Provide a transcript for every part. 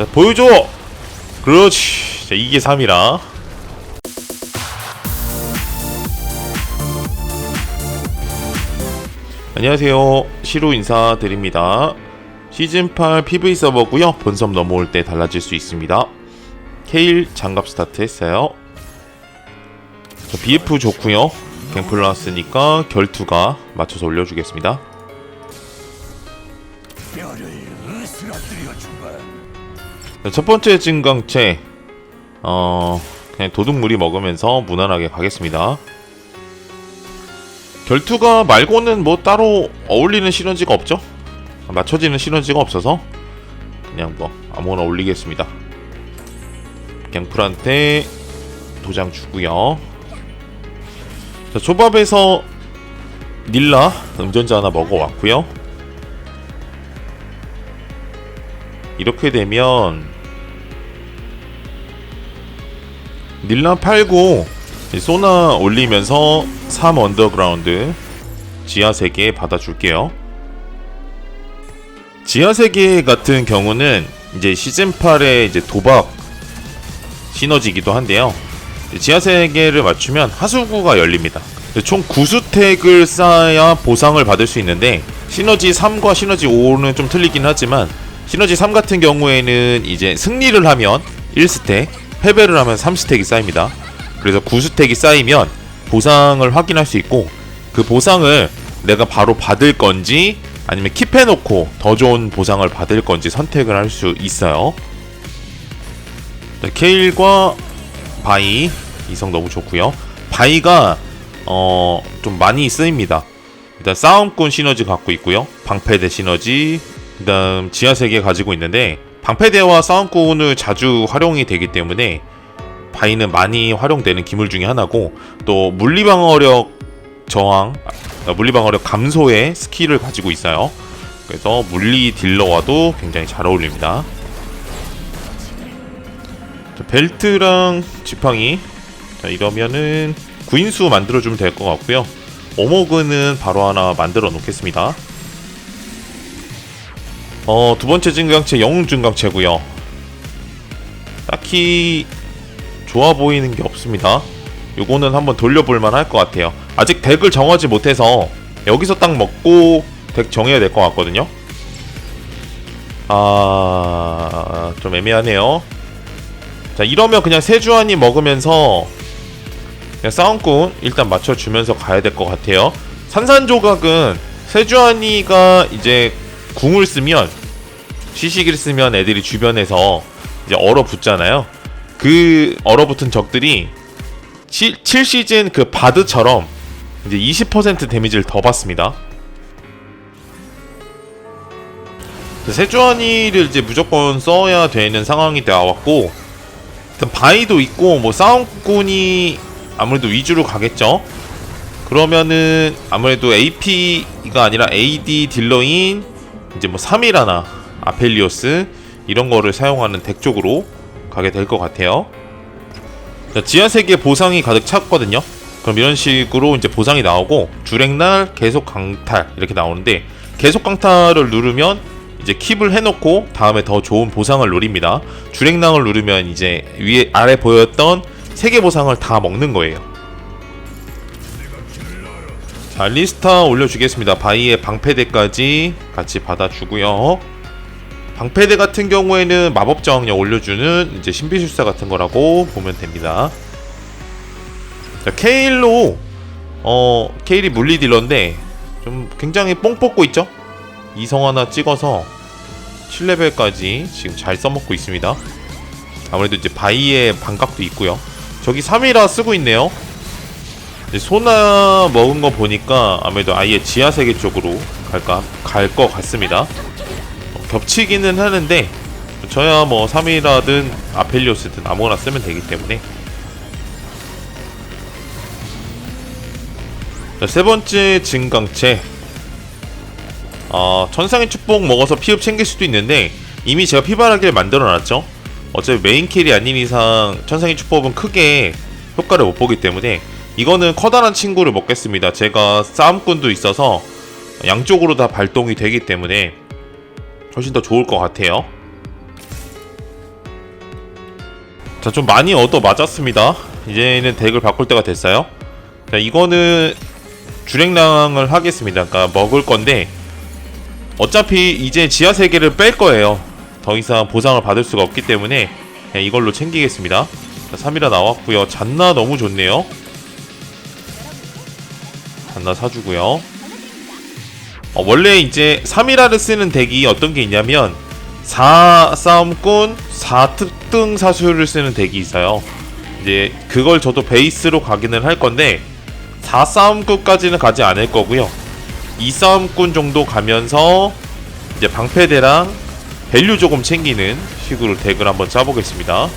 자 보여줘! 그렇지. 자 이게 3이라. 안녕하세요. 시로 인사드립니다. 시즌8 PV 서버고요. 본섬 넘어올 때 달라질 수 있습니다. 케일 장갑 스타트 했어요. 자, BF 좋고요. 갱플 나왔으니까 결투가 맞춰서 올려주겠습니다 첫 번째 증강체 어 그냥 도둑무리 먹으면서 무난하게 가겠습니다. 결투가 말고는 뭐 따로 어울리는 시너지가 없죠? 맞춰지는 시너지가 없어서 그냥 뭐 아무거나 올리겠습니다. 갱플한테 도장 주고요. 자, 초밥에서 닐라 음전자 하나 먹어왔고요. 이렇게 되면 닐라 팔고 소나 올리면서 3 언더그라운드 지하 세계 받아줄게요. 지하 세계 같은 경우는 이제 시즌 8의 이제 도박 시너지이기도 한데요. 지하 세계를 맞추면 하수구가 열립니다. 총 9수택을 쌓아야 보상을 받을 수 있는데 시너지 3과 시너지 5는 좀 틀리긴 하지만 시너지 3 같은 경우에는 이제 승리를 하면 1스택, 패배를 하면 3스택이 쌓입니다. 그래서 9스택이 쌓이면 보상을 확인할 수 있고 그 보상을 내가 바로 받을 건지 아니면 킵해놓고 더 좋은 보상을 받을 건지 선택을 할 수 있어요. 네, 케일과 바이 이성 너무 좋고요. 바이가 어 좀 많이 쓰입니다. 일단 싸움꾼 시너지 갖고 있고요. 방패대 시너지, 그 다음 지하 세계 가지고 있는데 방패대와 싸움꾼을 자주 활용이 되기 때문에 바이는 많이 활용되는 기물 중에 하나고 또 물리방어력 저항, 아, 물리방어력 감소의 스킬을 가지고 있어요. 그래서 물리 딜러와도 굉장히 잘 어울립니다. 자, 벨트랑 지팡이 자, 이러면은 구인수 만들어주면 될 것 같고요. 오모그는 바로 하나 만들어 놓겠습니다. 어, 두 번째 증강체 영웅 증강체고요. 딱히 좋아 보이는 게 없습니다. 요거는 한번 돌려볼만 할 것 같아요. 아직 덱을 정하지 못해서 여기서 딱 먹고 덱 정해야 될 것 같거든요. 아, 좀 애매하네요. 자, 이러면 그냥 세주안이 먹으면서 그냥 싸움꾼 일단 맞춰주면서 가야 될 것 같아요. 산산조각은 세주안이가 이제 궁을 쓰면 시식을 쓰면 애들이 주변에서 이제 얼어붙잖아요. 그 얼어붙은 적들이 7, 7시즌 그 바드처럼 이제 20% 데미지를 더 받습니다. 세주안이를 이제 무조건 써야 되는 상황이 일단 바이도 있고 뭐 싸움꾼이 아무래도 위주로 가겠죠. 그러면은 아무래도 AP가 아니라 AD 딜러인 이제 뭐 3이라나 아펠리오스 이런 거를 사용하는 덱 쪽으로 가게 될 것 같아요. 자, 지하 세계 보상이 가득 찼거든요. 그럼 이런 식으로 이제 보상이 나오고 주랭날 계속 강탈 이렇게 나오는데 계속 강탈을 누르면 이제 킵을 해놓고 다음에 더 좋은 보상을 노립니다. 주랭낭을 누르면 이제 위에 아래 보였던 세 개 보상을 다 먹는 거예요. 자 리스타 올려주겠습니다. 바이의 방패대까지 같이 받아주고요. 방패대 같은 경우에는 마법 저항력 올려주는 이제 신비술사 같은 거라고 보면 됩니다. 자, 케일로 어 케일이 물리 딜러인데 좀 굉장히 뽕 뽑고 있죠. 이성 하나 찍어서 7레벨까지 지금 잘 써먹고 있습니다. 아무래도 이제 바이의 반각도 있고요. 저기 3이라 쓰고 있네요. 소나 먹은 거 보니까 아무래도 아예 지하 세계 쪽으로 갈까 갈 것 같습니다. 어, 겹치기는 하는데 저야 뭐 3이라든 아펠리오스든 아무거나 쓰면 되기 때문에 자, 세 번째 증강체 어, 천상의 축복 먹어서 피흡 챙길 수도 있는데 이미 제가 피바라기를 만들어놨죠. 어차피 메인 킬이 아닌 이상 천상의 축복은 크게 효과를 못 보기 때문에 이거는 커다란 친구를 먹겠습니다. 제가 싸움꾼도 있어서 양쪽으로 다 발동이 되기 때문에 훨씬 더 좋을 것 같아요. 자, 좀 많이 얻어 맞았습니다. 이제는 덱을 바꿀 때가 됐어요. 자, 이거는 주랭랑을 하겠습니다. 그러니까 먹을 건데 어차피 이제 지하 세계를 뺄 거예요. 더 이상 보상을 받을 수가 없기 때문에 그냥 이걸로 챙기겠습니다. 자, 3이라 나왔고요. 잔나 너무 좋네요. 잔나 사주고요. 어, 원래 이제 3이라를 쓰는 덱이 어떤 게 있냐면 4 싸움꾼 4 특등 사수를 쓰는 덱이 있어요. 이제 그걸 저도 베이스로 가기는 할 건데 4 싸움꾼까지는 가지 않을 거고요. 2 싸움꾼 정도 가면서 이제 방패대랑 밸류 조금 챙기는 식으로 덱을 한번 짜보겠습니다.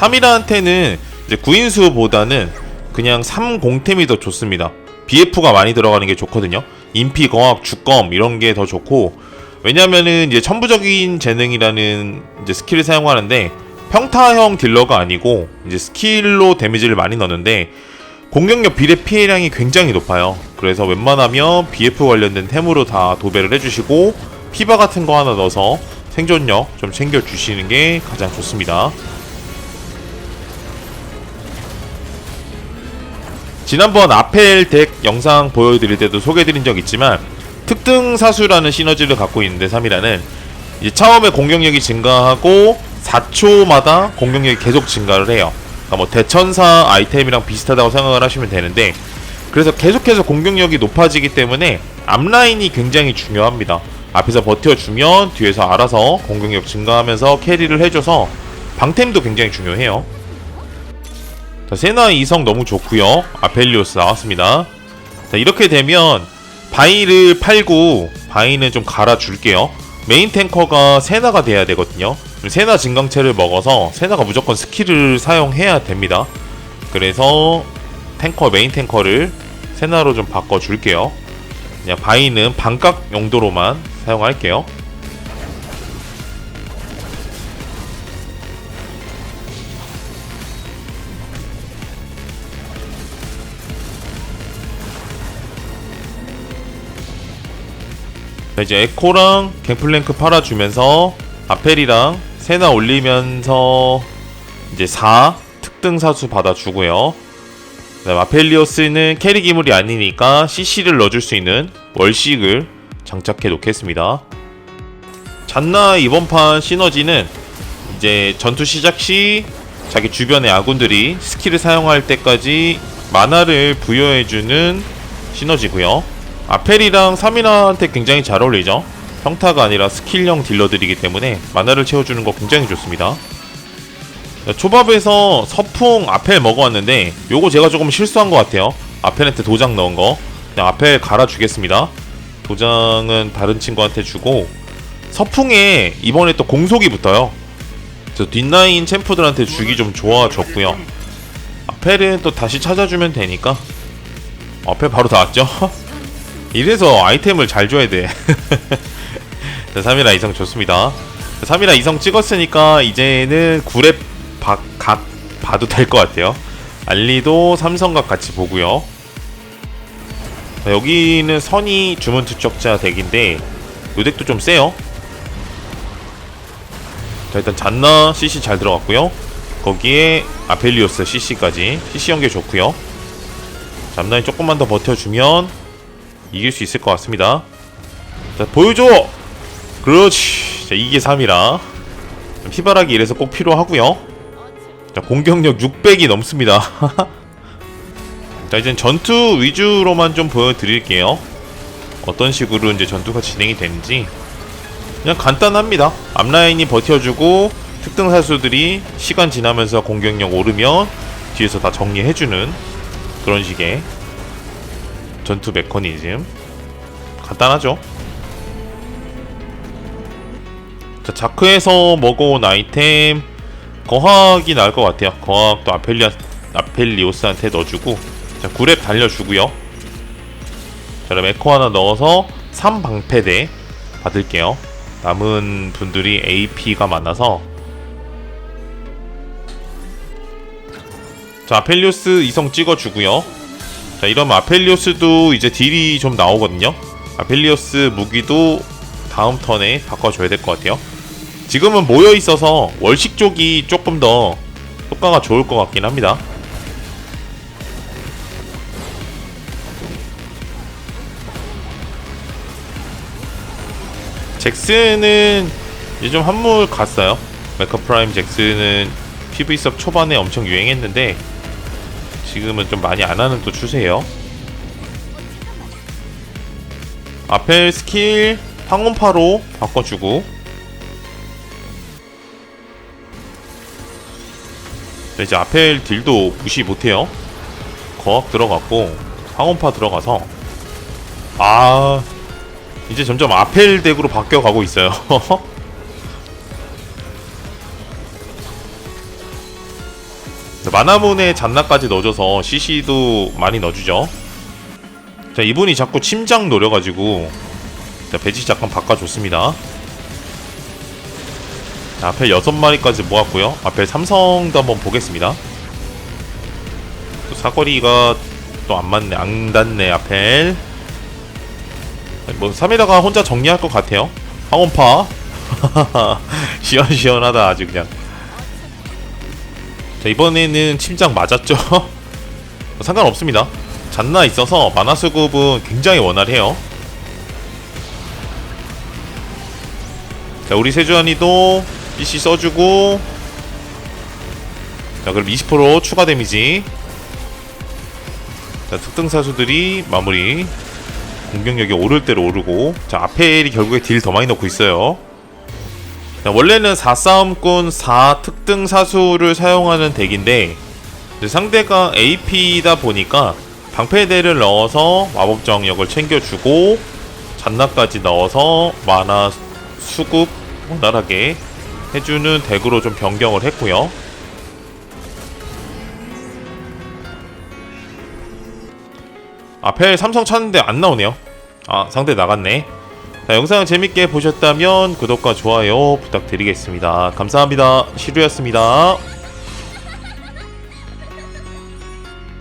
삼이라한테는 이제 구인수보다는 그냥 3공템이 더 좋습니다. BF가 많이 들어가는 게 좋거든요. 인피, 거학, 주검 이런 게 더 좋고 왜냐면은 이제 천부적인 재능이라는 이제 스킬을 사용하는데 평타형 딜러가 아니고 이제 스킬로 데미지를 많이 넣는데 공격력 비례 피해량이 굉장히 높아요. 그래서 웬만하면 BF 관련된 템으로 다 도배를 해주시고 피바 같은 거 하나 넣어서 생존력 좀 챙겨주시는 게 가장 좋습니다. 지난번 아펠 덱 영상 보여드릴 때도 소개해드린 적 있지만 특등 사수라는 시너지를 갖고 있는데 3이라는 이제 처음에 공격력이 증가하고 4초마다 공격력이 계속 증가를 해요. 그러니까 뭐 대천사 아이템이랑 비슷하다고 생각을 하시면 되는데 그래서 계속해서 공격력이 높아지기 때문에 앞라인이 굉장히 중요합니다. 앞에서 버텨주면 뒤에서 알아서 공격력 증가하면서 캐리를 해줘서 방템도 굉장히 중요해요. 자, 세나 이성 너무 좋고요. 아펠리오스 나왔습니다. 자, 이렇게 되면 바이를 팔고 바이는 좀 갈아줄게요. 메인 탱커가 세나가 돼야 되거든요. 세나 증강체를 먹어서 세나가 무조건 스킬을 사용해야 됩니다. 그래서 탱커 메인 탱커를 세나로 좀 바꿔줄게요. 그냥 바이는 반각 용도로만 사용할게요. 자, 이제 에코랑 갱플랭크 팔아주면서 아펠이랑 세나 올리면서 이제 4 특등 사수 받아주고요. 아펠리오스는 캐리 기물이 아니니까 CC를 넣어줄 수 있는 월식을 장착해 놓겠습니다. 잔나 이번 판 시너지는 이제 전투 시작 시 자기 주변의 아군들이 스킬을 사용할 때까지 만화를 부여해주는 시너지고요. 아펠이랑 3이나한테 굉장히 잘 어울리죠. 평타가 아니라 스킬형 딜러들이기 때문에 만화를 채워주는 거 굉장히 좋습니다. 초밥에서 서풍 아펠 먹어왔는데 요거 제가 조금 실수한 것 같아요. 아펠한테 도장 넣은 거 그냥 아펠 갈아주겠습니다. 도장은 다른 친구한테 주고 서풍에 이번에 또 공속이 붙어요. 저 뒷라인 챔프들한테 주기 좀 좋아졌고요. 아펠은 또 다시 찾아주면 되니까 아펠 바로 닿았죠. 이래서 아이템을 잘 줘야 돼. 3이라 이성 좋습니다. 3이라 이성 찍었으니까 이제는 9렙 박, 각 봐도 될 것 같아요. 알리도 삼성각 같이 보고요. 자, 여기는 선이 주문 투척자 덱인데 요 덱도 좀 세요. 자 일단 잔나 CC 잘 들어갔고요. 거기에 아펠리오스 CC까지 CC 연계 좋고요. 잠나이 조금만 더 버텨주면 이길 수 있을 것 같습니다. 자, 보여줘! 그렇지. 자, 이게 3이라. 피바라기 이래서 꼭 필요하고요 자, 공격력 600이 넘습니다. 자, 이젠 전투 위주로만 좀 보여드릴게요. 어떤 식으로 이제 전투가 진행이 되는지. 그냥 간단합니다. 앞라인이 버텨주고, 특등 사수들이 시간 지나면서 공격력 오르면 뒤에서 다 정리해주는 그런 식의 전투 메커니즘. 간단하죠? 자 자크에서 먹어온 아이템 거학이 나을 것 같아요. 거학도 아펠리아, 아펠리오스한테 넣어주고. 자 9렙 달려주고요. 자 그럼 에코 하나 넣어서 3방패대 받을게요. 남은 분들이 AP가 많아서. 자 아펠리오스 이성 찍어주고요 자 이러면 아펠리오스도 이제 딜이 좀 나오거든요. 아펠리오스 무기도 다음 턴에 바꿔줘야 될 것 같아요. 지금은 모여 있어서 월식 쪽이 조금 더 효과가 좋을 것 같긴 합니다. 잭슨은 이제 좀 한물 갔어요. 메카 프라임 잭슨은 PV 섭 초반에 엄청 유행했는데 지금은 좀 많이 안 하는 또 추세예요. 아펠 스킬 황혼파로 바꿔주고 자, 이제 아펠 딜도 무시 못해요. 거학 들어갔고 황혼파 들어가서 아 이제 점점 아펠 덱으로 바뀌어가고 있어요. 마나문에 잔나까지 넣어줘서 CC도 많이 넣어주죠. 자 이분이 자꾸 침장 노려가지고 자 배치 잠깐 바꿔줬습니다. 자, 아펠 6마리까지 모았고요. 아펠 삼성도 한번 보겠습니다. 또 사거리가 또 안 맞네. 안 닿네 아펠. 뭐 3에다가 혼자 정리할 것 같아요. 황혼파 시원시원하다 아주 그냥. 자 이번에는 침장 맞았죠? 상관없습니다. 잔나 있어서 만화 수급은 굉장히 원활해요. 자 우리 세주환이도 CC 써주고 자 그럼 20% 추가 데미지 자 특등 사수들이 마무리 공격력이 오를 대로 오르고 자 아펠이 결국에 딜 더 많이 넣고 있어요 자, 원래는 4싸움꾼 4 특등 사수를 사용하는 덱인데 상대가 AP다 보니까 방패대를 넣어서 마법 정력을 챙겨주고 잔나까지 넣어서 만화 수급 원활하게 해주는 덱으로 좀 변경을 했고요 아펠 삼성 찾는데 안 나오네요. 아 상대 나갔네. 자 영상 재밌게 보셨다면 구독과 좋아요 부탁드리겠습니다. 감사합니다. 시루였습니다.